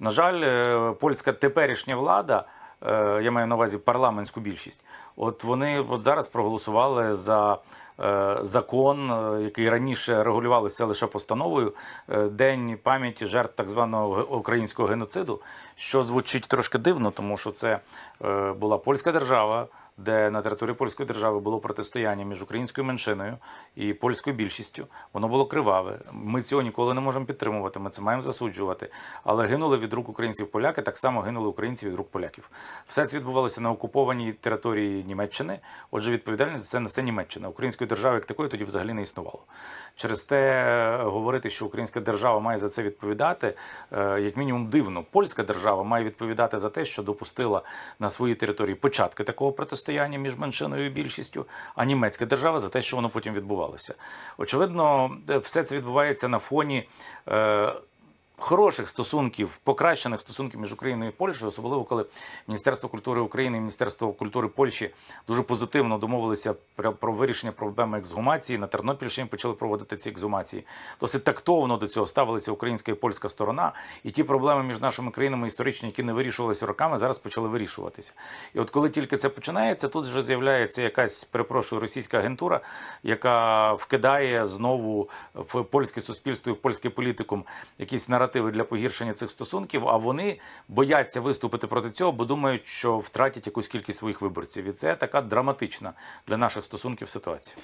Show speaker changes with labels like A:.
A: На жаль, е, польська теперішня влада, е, я маю на увазі парламентську більшість, от вони от зараз проголосували за закон, е, який раніше регулювався лише постановою, е, День пам'яті жертв так званого українського геноциду, що звучить трошки дивно, тому що це е, була польська держава. Де на території польської держави було протистояння між українською меншиною і польською більшістю, воно було криваве. Ми цього ніколи не можемо підтримувати. Ми це маємо засуджувати. Але гинули від рук українців поляки, так само гинули українці від рук поляків. Все це відбувалося на окупованій території Німеччини. Отже, відповідальність за це несе Німеччина. Української держави як такої тоді взагалі не існувало. Через те е, говорити, що українська держава має за це відповідати, е, як мінімум дивно. Польська держава має відповідати за те, що допустила на своїй території початки такого протистояння між меншиною і більшістю, а німецька держава за те, що воно потім відбувалося. Очевидно, е, все це відбувається на фоні. Хороших стосунків, покращених стосунків між Україною і Польщею, особливо коли Міністерство культури України і Міністерство культури Польщі дуже позитивно домовилися про вирішення проблеми ексгумації. На Тернопільщині почали проводити ці ексгумації. Досить тактовно до цього ставилися українська і польська сторона. І ті проблеми між нашими країнами історичні, які не вирішувалися роками, зараз почали вирішуватися. І от коли тільки це починається, тут вже з'являється якась, перепрошую, російська агентура, яка вкидає знову в польське суспільство і в польський політикум якісь наративи для погіршення цих стосунків. А вони бояться виступити проти цього, бо думають, що втратять якусь кількість своїх виборців. І це така драматична для наших стосунків ситуація.